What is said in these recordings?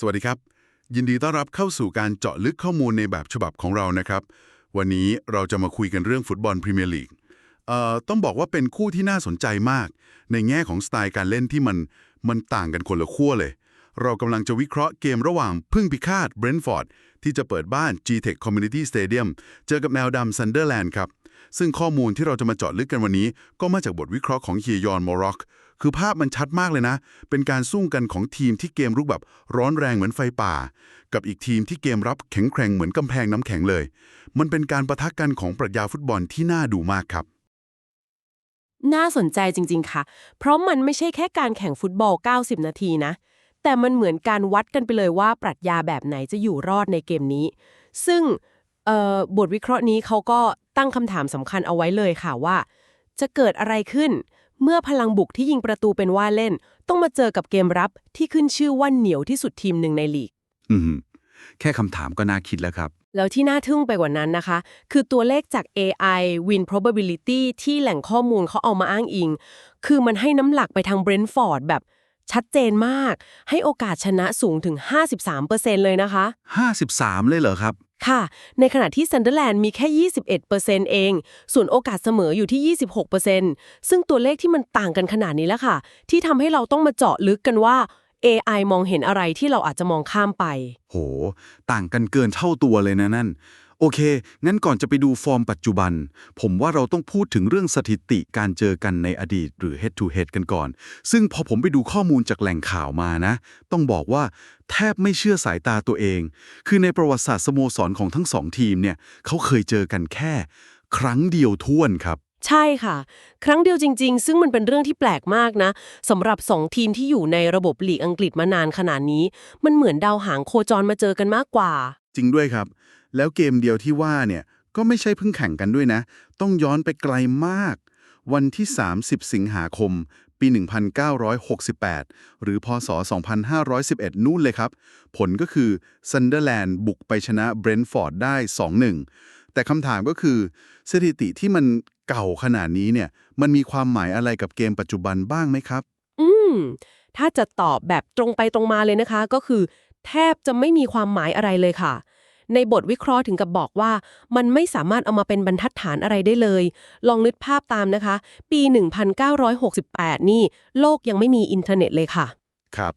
สวัสดีครับ ยินดีต้อนรับเข้าสู่การเจาะลึกข้อมูลในแบบฉบับของเรานะครับ วันนี้เราจะมาคุยกันเรื่องฟุตบอลพรีเมียร์ลีกเอ่อต้องบอกว่าเป็นคู่ที่น่าสนใจมาก ในแง่ของสไตล์การเล่นที่มันมันต่างกันคนละขั้วเลย เรากำลังจะวิเคราะห์เกมระหว่างพึ่งพิฆาตเบรนท์ฟอร์ดที่จะเปิดบ้าน G-Tech Community Stadium เจอกับแนวดำซันเดอร์แลนด์ครับ ซึ่งข้อมูลที่เราจะมาเจาะลึกกันวันนี้ ก็มาจากบทวิเคราะห์ของเฮียยอนมอร็อก คือภาพมันชัดมากเลยนะ เป็นการสู้กันของทีมที่เกมรุกแบบร้อนแรงเหมือนไฟป่า กับอีกทีมที่เกมรับแข็งแกร่งเหมือนกำแพงน้ำแข็งเลย มันเป็นการประทะกันของปรัชญาฟุตบอลที่น่าดูมากครับน่าสนใจจริง ๆ ค่ะ เพราะมันไม่ใช่แค่การแข่งฟุตบอล 90 นาทีนะ แต่มันเหมือนการวัดกันไปเลยว่าปรัชญาแบบไหนจะอยู่รอดในเกมนี้ ซึ่งบทวิเคราะห์นี้เขาก็ ตั้งคำถามสำคัญเอาไว้เลยค่ะว่า จะเกิดอะไรขึ้น เมื่อพลังบุกที่ยิงประตูเป็นว่าเล่น ต้องมาเจอกับเกมรับที่ขึ้นชื่อว่าเหนียวที่สุดทีมหนึ่งในลีก อืมแค่คำถามก็น่าคิดแล้วครับ แล้วที่น่าทึ่งไปกว่านั้นนะคะ คือตัวเลขจาก AI win probability ที่แหล่งข้อมูลเขาเอามาอ้างอิง คือมันให้น้ำหลักไปทาง Brentford แบบชัดเจนมาก ให้โอกาสชนะสูงถึง 53%เลยนะคะ 53 เลยเหรอครับค่ะ ในขณะที่ซันเดอร์แลนด์มีแค่ 21%เอง ส่วนโอกาสเสมออยู่ที่ 26%ซึ่งตัวเลขที่มันต่างกันขนาดนี้แล้วค่ะ ที่ทำให้เราต้องมาเจาะลึกกันว่า AI มองเห็นอะไรที่เราอาจจะมองข้ามไป โห ต่างกันเกินเท่าตัวเลยนะนั่น โอเค งั้นก่อนจะไปดูฟอร์มปัจจุบัน ผมว่าเราต้องพูดถึงเรื่องสถิติการเจอกันในอดีตหรือ head to head กันก่อน ซึ่งพอผมไปดูข้อมูลจากแหล่งข่าวมานะ ต้องบอกว่าแทบไม่เชื่อสายตาตัวเอง คือในประวัติศาสตร์สโมสรของทั้งสองทีมเนี่ยเขาเคยเจอกันแค่ ครั้งเดียวท้วนครับ ใช่ค่ะ ครั้งเดียวจริง ๆ ซึ่งมันเป็นเรื่องที่แปลกมากนะสำหรับ 2 ทีมที่อยู่ในระบบลีกอังกฤษมานานขนาดนี้ มันเหมือนดาวหางโคจรมาเจอกันมากกว่า จริงด้วยครับ แล้วเกมเดียวที่ว่าเนี่ยก็ไม่ใช่เพิ่งแข่งกันด้วยนะ ต้องย้อนไปไกลมาก วันที่ 30 สิงหาคม ปี 1968 หรือพศ 2511 นู่นเลยครับ ผลก็คือซันเดอร์แลนด์บุกไปชนะเบรนท์ฟอร์ดได้ 2-1 แต่คำถามก็คือสถิติที่มันเก่าขนาดนี้เนี่ย มันมีความหมายอะไรกับเกมปัจจุบันบ้างไหมครับ อืม ถ้าจะตอบแบบตรงไปตรงมาเลยนะคะ ก็คือ แทบจะไม่มีความหมายอะไรเลยค่ะ ในบทวิเคราะห์ถึงกับบอกว่า มันไม่สามารถเอามาเป็นบรรทัดฐานอะไรได้เลย ลองนึกภาพตามนะคะ ปี 1968 นี่ โลกยังไม่มีอินเทอร์เน็ตเลยค่ะ ครับ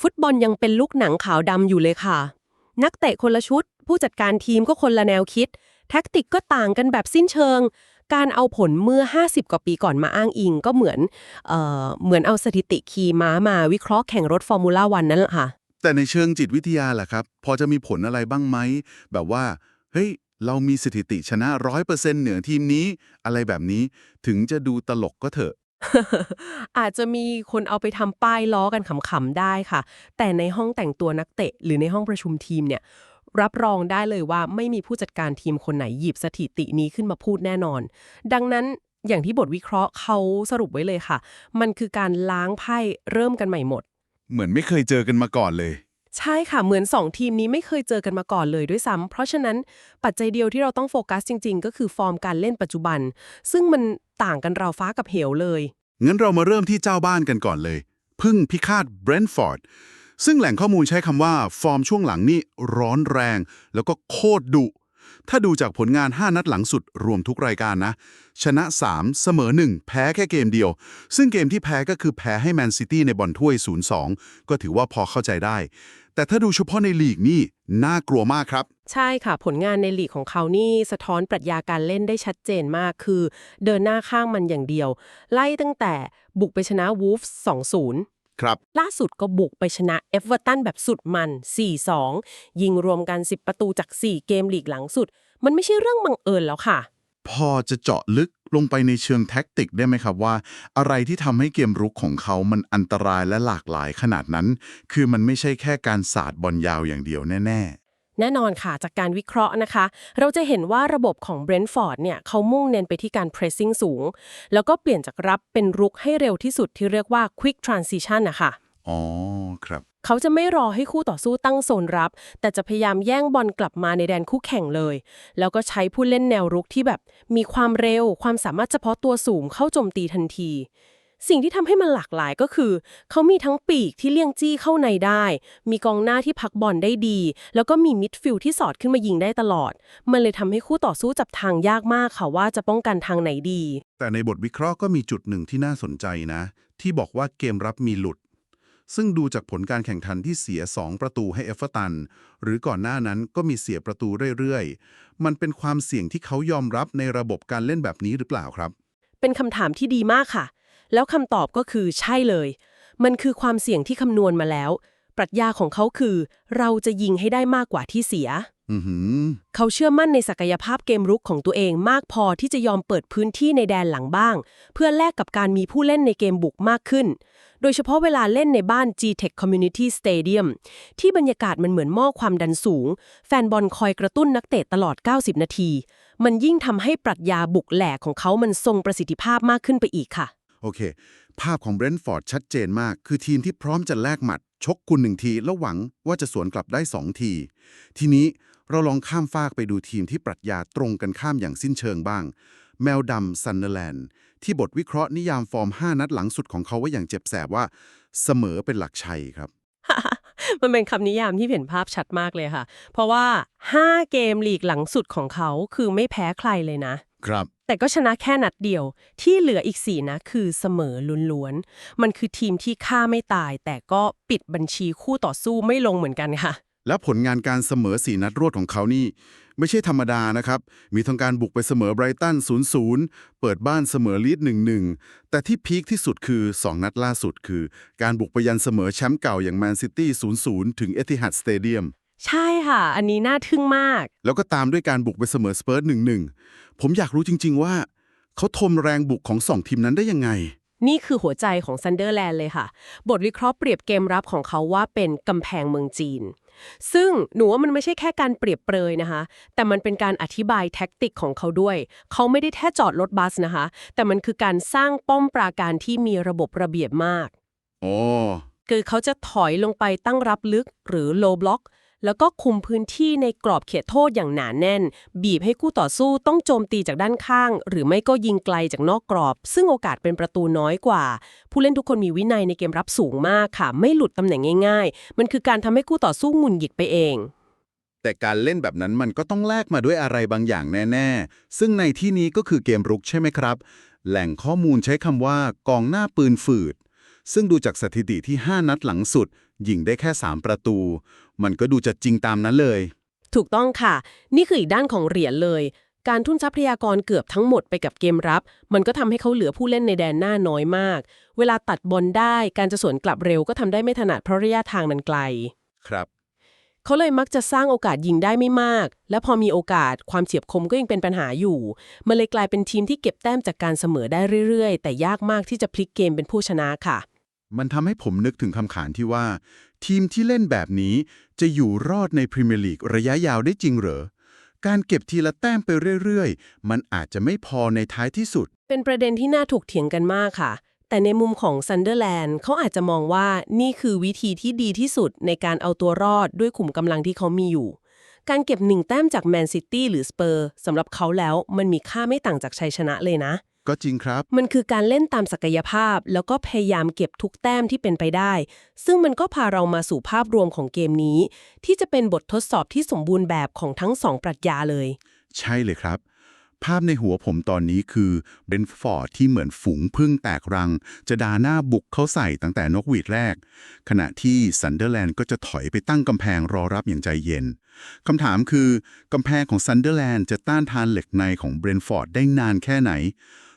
ฟุตบอลยังเป็นลูกหนังขาวดำอยู่เลยค่ะ นักเตะคนละชุด ผู้จัดการทีมก็คนละแนวคิด แท็กติกก็ต่างกันแบบสิ้นเชิง การเอาผลเมื่อ 50 กว่าปีก่อนมาอ้างอิงก็เหมือนเอ่อเหมือนเอาสถิติขี่ม้ามาวิเคราะห์แข่งรถฟอร์มูล่าวันนั่นแหละค่ะ แต่ในเชิงจิตวิทยาล่ะครับ พอจะมีผลอะไรบ้างไหม แบบว่า เฮ้ย เรามีสถิติชนะร้อยเปอร์เซ็นต์เหนือทีมนี้ อะไรแบบนี้ ถึงจะดูตลกก็เถอะ อาจจะมีคนเอาไปทำป้ายล้อกันขำๆได้ค่ะ แต่ในห้องแต่งตัวนักเตะ หรือในห้องประชุมทีมเนี่ย รับรองได้เลยว่าไม่มีผู้จัดการทีมคนไหนหยิบสถิตินี้ขึ้นมาพูดแน่นอน ดังนั้นอย่างที่บทวิเคราะห์เขาสรุปไว้เลยค่ะ มันคือการล้างไพ่เริ่มกันใหม่หมด เหมือนไม่เคยเจอกันมาก่อนเลย ใช่ค่ะ เหมือน 2 ทีมนี้ไม่เคยเจอกันมาก่อนเลยด้วยซ้ำเพราะฉะนั้นปัจจัยเดียวที่เราต้องโฟกัสจริง ๆ ก็คือฟอร์มการเล่นปัจจุบัน ซึ่งมันต่างกันราวฟ้ากับเหวเลย งั้นเรามาเริ่มที่เจ้าบ้านกันก่อนเลย พึ่งพิฆาตเบรนท์ฟอร์ดซึ่งแหล่งข้อมูลใช้คำว่าฟอร์มช่วงหลังนี่ร้อนแรง แล้วก็โคตรดุ ถ้าดูจากผลงาน 5 นัดหลังสุดรวมทุกรายการนะ ชนะ 3 เสมอ 1 แพ้แค่เกมเดียว ซึ่งเกมที่แพ้ก็คือแพ้ให้แมนซิตี้ในบอลถ้วย 0-2 ก็ถือว่าพอเข้าใจได้ แต่ถ้าดูเฉพาะในลีกนี่น่ากลัวมากครับ ใช่ค่ะ ผลงานในลีกของเขานี่สะท้อนปรัชญาการเล่นได้ชัดเจนมากคือ เดินหน้าข้างมันอย่างเดียว ไล่ตั้งแต่บุกไปชนะวูฟส์2-0 ครับ ล่าสุดก็บุกไปชนะเอฟเวอร์ตันแบบสุดมัน 4-2 ยิงรวมกัน 10 ประตูจาก 4 เกมลีกหลังสุด มันไม่ใช่เรื่องบังเอิญแล้วค่ะ พอจะเจาะลึกลงไปในเชิงแท็กติกได้ไหมครับว่า อะไรที่ทำให้เกมรุกของเขามันอันตรายและหลากหลายขนาดนั้น คือมันไม่ใช่แค่การสาดบอลยาวอย่างเดียวแน่ แน่นอนค่ะ จากการวิเคราะห์นะคะ เราจะเห็นว่าระบบของเบรนท์ฟอร์ดเนี่ยเขามุ่งเน้นไปที่การ pressing สูง แล้วก็เปลี่ยนจากรับเป็นรุกให้เร็วที่สุดที่เรียกว่า quick transition นะคะๆอ๋อครับเขาจะไม่รอให้คู่ต่อสู้ตั้งโซนรับ แต่จะพยายามแย่งบอลกลับมาในแดนคู่แข่งเลย แล้วก็ใช้ผู้เล่นแนวรุกที่แบบ มีความเร็วความสามารถเฉพาะตัวสูงเข้าโจมตีทันที สิ่งที่ทำให้มันหลากหลายก็คือ เขามีทั้งปีกที่เลี่ยงจี้เข้าในได้ มีกองหน้าที่พักบอลได้ดี แล้วก็มีมิดฟิลด์ที่สอดขึ้นมายิงได้ตลอด มันเลยทำให้คู่ต่อสู้จับทางยากมากค่ะว่าจะป้องกันทางไหนดี แต่ในบทวิเคราะห์ก็มีจุดหนึ่งที่น่าสนใจนะ ที่บอกว่าเกมรับมีหลุด ซึ่งดูจากผลการแข่งขันที่เสีย 2 ประตูให้เอฟเวอร์ตัน หรือก่อนหน้านั้นก็มีเสียประตูเรื่อยๆ มันเป็นความเสี่ยงที่เขายอมรับในระบบการเล่นแบบนี้หรือเปล่าครับเป็นคำถามที่ดีมากค่ะ แล้วคำตอบก็คือใช่เลย มันคือความเสี่ยงที่คำนวณมาแล้ว ปรัชญาของเขาคือ เราจะยิงให้ได้มากกว่าที่เสียอือหือเขาเชื่อมั่นในศักยภาพเกมรุกของตัวเองมากพอที่จะยอมเปิดพื้นที่ในแดนหลังบ้าง เพื่อแลกกับการมีผู้เล่นในเกมบุกมากขึ้น โดยเฉพาะเวลาเล่นในบ้าน G-Tech Community Stadium ที่บรรยากาศมันเหมือนหม้อความดันสูง แฟนบอลคอยกระตุ้นนักเตะตลอด 90 นาที มันยิ่งทำให้ปรัชญาบุกแหลกของเขามันทรงประสิทธิภาพมากขึ้นไปอีกค่ะ โอเค ภาพของเบรนท์ฟอร์ดชัดเจนมาก คือทีมที่พร้อมจะแลกหมัด ชกคุณหนึ่งทีแล้วหวังว่าจะสวนกลับได้สองที ทีนี้เราลองข้ามฟากไปดูทีมที่ปรัชญาตรงกันข้ามอย่างสิ้นเชิงบ้าง แมวดำซันเดอร์แลนด์ ที่บทวิเคราะห์นิยามฟอร์ม 5 นัดหลังสุดของเขาไว้อย่างเจ็บแสบว่า เสมอเป็นหลักชัยครับมันเป็นคำนิยามที่เห็นภาพชัดมากเลยค่ะ เพราะว่า 5 เกมลีกหลังสุดของเขาคือไม่แพ้ใครเลยนะ ครับ แต่ก็ชนะแค่นัดเดียว ที่เหลืออีก4นะคือเสมอล้วนๆ มันคือทีมที่ฆ่าไม่ตาย แต่ก็ปิดบัญชีคู่ต่อสู้ไม่ลงเหมือนกันค่ะ และผลงานการเสมอ4นัดรวดของเขานี่ ไม่ใช่ธรรมดานะครับ มีทั้งการบุกไปเสมอไบรตัน 0-0 เปิดบ้านเสมอลีด 1-1 แต่ที่พีคที่สุดคือ 2 นัดล่าสุดคือ การบุกไปยันเสมอแชมป์เก่าอย่างแมนซิตี้ 0-0 ถึงเอติฮัดสเตเดียม ใช่ค่ะ อันนี้น่าทึ่งมาก แล้วก็ตามด้วยการบุกไปเสมอสเปิร์ส1-1ผมอยากรู้จริง ๆ ว่า เขาทมแรงบุกของสองทีมนั้นได้ยังไง นี่คือหัวใจของซันเดอร์แลนด์เลยค่ะ บทวิเคราะห์เปรียบเกมรับของเขาว่าเป็นกำแพงเมืองจีน ซึ่งหนูว่ามันไม่ใช่แค่การเปรียบเปรยนะคะ แต่มันเป็นการอธิบายแท็กติกของเขาด้วย เขาไม่ได้แค่จอดรถบัสนะคะ แต่มันคือการสร้างป้อมปราการที่มีระบบระเบียบมากอ๋อคือเขาจะถอยลงไปตั้งรับลึกหรือ low block แล้วก็คุมพื้นที่ในกรอบเขตโทษอย่างหนาแน่น บีบให้คู่ต่อสู้ต้องโจมตีจากด้านข้าง หรือไม่ก็ยิงไกลจากนอกกรอบ ซึ่งโอกาสเป็นประตูน้อยกว่า ผู้เล่นทุกคนมีวินัยในเกมรับสูงมากค่ะ ไม่หลุดตำแหน่งง่าย ๆ มันคือการทำให้คู่ต่อสู้หงุนหงิดไปเองแต่การเล่นแบบนั้นมันก็ต้องแลกมาด้วยอะไรบางอย่างแน่ ๆ ซึ่งในที่นี้ก็คือเกมรุกใช่ไหมครับ แหล่งข้อมูลใช้คำว่ากองหน้าปืนฝืด ซึ่งดูจากสถิติที่ 5 นัดหลังสุด ยิงได้แค่ 3 ประตู มันก็ดูจะจริงตามนั้นเลย ถูกต้องค่ะ นี่คืออีกด้านของเหรียญเลย การทุ่นทรัพยากรเกือบทั้งหมดไปกับเกมรับ มันก็ทำให้เขาเหลือผู้เล่นในแดนหน้าน้อยมาก เวลาตัดบอลได้การจะสวนกลับเร็วก็ทำได้ไม่ถนัดเพราะระยะทางมันไกล ครับเขาเลยมักจะสร้างโอกาสยิงได้ไม่มาก และพอมีโอกาสความเฉียบคมก็ยังเป็นปัญหาอยู่ มันเลยกลายเป็นทีมที่เก็บแต้มจากการเสมอได้เรื่อยๆ แต่ยากมากที่จะพลิกเกมเป็นผู้ชนะค่ะ มันทำให้ผมนึกถึงคำขานที่ว่า ทีมที่เล่นแบบนี้จะอยู่รอดในพรีเมียร์ลีกระยะยาวได้จริงเหรอ การเก็บทีละแต้มไปเรื่อยๆ มันอาจจะไม่พอในท้ายที่สุด เป็นประเด็นที่น่าถกเถียงกันมากค่ะ แต่ในมุมของซันเดอร์แลนด์เขาอาจจะมองว่านี่คือวิธีที่ดีที่สุดในการเอาตัวรอดด้วยขุมกำลังที่เขามีอยู่ การเก็บหนึ่งแต้มจากแมนซิตี้หรือสเปอร์สำหรับเขาแล้วมันมีค่าไม่ต่างจากชัยชนะเลยนะ ก็จริงครับ มันคือการเล่นตามศักยภาพ แล้วก็พยายามเก็บทุกแต้มที่เป็นไปได้ ซึ่งมันก็พาเรามาสู่ภาพรวมของเกมนี้ ที่จะเป็นบททดสอบที่สมบูรณ์แบบของทั้งสองปรัชญาเลย ใช่เลยครับ ภาพในหัวผมตอนนี้คือเบรนท์ฟอร์ดที่เหมือนฝูงพึ่งแตกรัง จะดาหน้าบุกเข้าใส่ตั้งแต่นกหวีดแรก ขณะที่ซันเดอร์แลนด์ก็จะถอยไปตั้งกำแพงรอรับอย่างใจเย็นคำถามคือกำแพงของซันเดอร์แลนด์จะต้านทานเหล็กในของเบรนท์ฟอร์ดได้นานแค่ไหน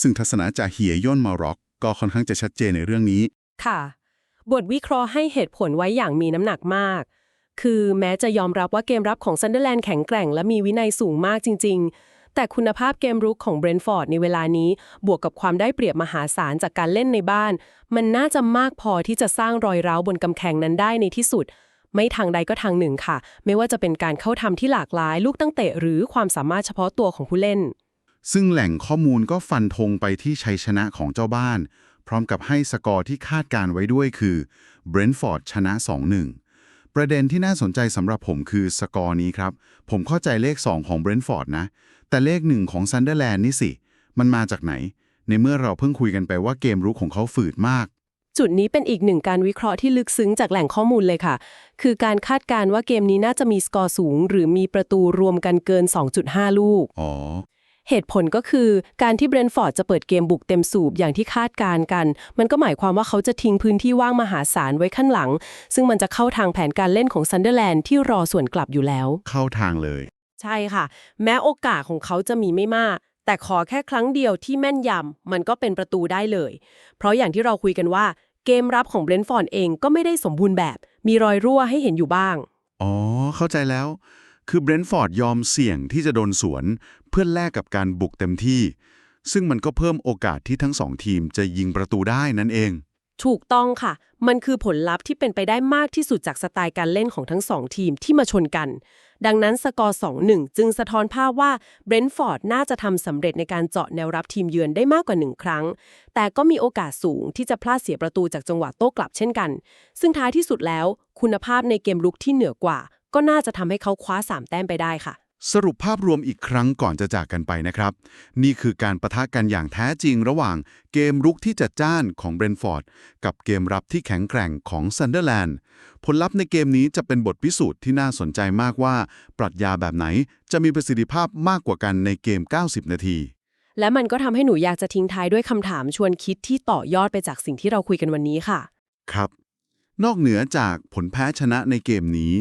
ซึ่งทัศนะจากเฮียย่นมาร็อก ก็ค่อนข้างจะชัดเจนในเรื่องนี้ ค่ะ บทวิเคราะห์ให้เหตุผลไว้อย่างมีน้ำหนักมาก คือแม้จะยอมรับว่าเกมรับของซันเดอร์แลนด์แข็งแกร่ง และมีวินัยสูงมากจริง ๆ แต่คุณภาพเกมรุกของเบรนฟอร์ดในเวลานี้ บวกกับความได้เปรียบมหาศาลจากการเล่นในบ้าน มันน่าจะมากพอที่จะสร้างรอยร้าวบนกำแพงนั้นได้ในที่สุดไม่ทางใดก็ทางหนึ่งค่ะ ไม่ว่าจะเป็นการเข้าทำที่หลากหลาย ลูกตั้งเตะหรือความสามารถเฉพาะตัวของผู้เล่น ซึ่งแหล่งข้อมูลก็ฟันธงไปที่ชัยชนะของเจ้าบ้าน พร้อมกับให้สกอร์ที่คาดการไว้ด้วยคือเบรนท์ฟอร์ดชนะ 2-1 ประเด็นที่น่าสนใจสำหรับผมคือสกอร์นี้ครับ ผมเข้าใจเลข 2 ของเบรนท์ฟอร์ดนะ แต่เลข 1 ของซันเดอร์แลนด์นี่สิ มันมาจากไหน ในเมื่อเราเพิ่งคุยกันไปว่าเกมรุกของเขาฝืดมากจุดนี้เป็นอีกหนึ่งการวิเคราะห์ที่ลึกซึ้งจากแหล่งข้อมูลเลยค่ะ คือการคาดการณ์ว่าเกมนี้น่าจะมีสกอร์สูง หรือมีประตูรวมกันเกิน 2.5 ลูก อ๋อ เหตุผลก็คือการที่เบรนท์ฟอร์ดจะเปิดเกมบุกเต็มสูบอย่างที่คาดการณ์กัน มันก็หมายความว่าเขาจะทิ้งพื้นที่ว่างมหาศาลไว้ข้างหลัง ซึ่งมันจะเข้าทางแผนการเล่นของซันเดอร์แลนด์ที่รอส่วนกลับอยู่แล้ว เข้าทางเลย ใช่ค่ะ แม้โอกาสของเขาจะมีไม่มากแต่ขอแค่ครั้งเดียวที่แม่นยำมันก็เป็นประตูได้เลย เพราะอย่างที่เราคุยกันว่า เกมรับของเบรนท์ฟอร์ดเองก็ไม่ได้สมบูรณ์แบบ มีรอยรั่วให้เห็นอยู่บ้าง อ๋อ เข้าใจแล้ว คือเบรนท์ฟอร์ดยอมเสี่ยงที่จะโดนสวน เพื่อแลกกับการบุกเต็มที่ ซึ่งมันก็เพิ่มโอกาสที่ทั้งสองทีมจะยิงประตูได้นั่นเอง ถูกต้องค่ะ มันคือผลลัพธ์ที่เป็นไปได้มากที่สุดจากสไตล์การเล่นของทั้งสองทีมที่มาชนกัน ดังนั้นสกอร์ 2-1 จึงสะท้อนภาพว่าเบรนท์ฟอร์ดน่าจะทำสำเร็จในการเจาะแนวรับทีมเยือนได้มากกว่า1ครั้ง แต่ก็มีโอกาสสูงที่จะพลาดเสียประตูจากจังหวะโต้กลับเช่นกัน ซึ่งท้ายที่สุดแล้ว คุณภาพในเกมลุกที่เหนือกว่า ก็น่าจะทำให้เขาคว้า 3 แต้มไปได้ค่ะ สรุปภาพรวมอีกครั้งก่อนจะจากกันไปนะครับ นี่คือการประทะกันอย่างแท้จริงระหว่างเกมรุกที่จัดจ้านของเบรนท์ฟอร์ดกับเกมรับที่แข็งแกร่งของซันเดอร์แลนด์ผลลัพธ์ในเกมนี้จะเป็นบทพิสูจน์ที่น่าสนใจมากว่า ปรัชญาแบบไหนจะมีประสิทธิภาพมากกว่ากันในเกม 90 นาที และมันก็ทำให้หนูอยากจะทิ้งท้ายด้วยคำถามชวนคิดที่ต่อยอดไปจากสิ่งที่เราคุยกันวันนี้ค่ะ ครับ นอกเหนือจากผลแพ้ชนะในเกมนี้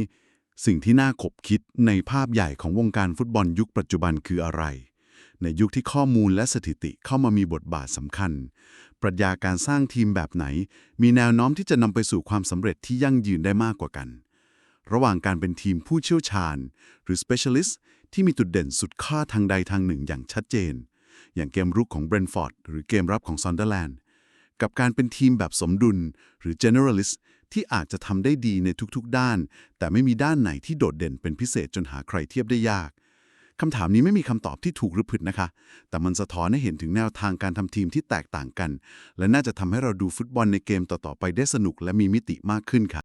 สิ่งที่น่าขบคิดในภาพใหญ่ของวงการฟุตบอลยุคปัจจุบันคืออะไร ในยุคที่ข้อมูลและสถิติเข้ามามีบทบาทสำคัญ ปรัชญาการสร้างทีมแบบไหน มีแนวโน้มที่จะนำไปสู่ความสำเร็จที่ยั่งยืนได้มากกว่ากัน ระหว่างการเป็นทีมผู้เชี่ยวชาญ หรือ specialist ที่มีจุดเด่นสุดค่าทางใดทางหนึ่งอย่างชัดเจน อย่างเกมรุกของเบรนฟอร์ดหรือเกมรับของซอนเดอร์แลนด์ กับการเป็นทีมแบบสมดุล หรือ generalist ที่อาจจะทำได้ดีในทุกๆ ด้าน แต่ไม่มีด้านไหนที่โดดเด่นเป็นพิเศษจนหาใครเทียบได้ยากคำถามนี้ไม่มีคำตอบที่ถูกหรือผิดนะคะ แต่มันสะท้อนให้เห็นถึงแนวทางการทำทีมที่แตกต่างกัน และน่าจะทำให้เราดูฟุตบอลในเกมต่อๆไปได้สนุกและมีมิติมากขึ้นค่ะ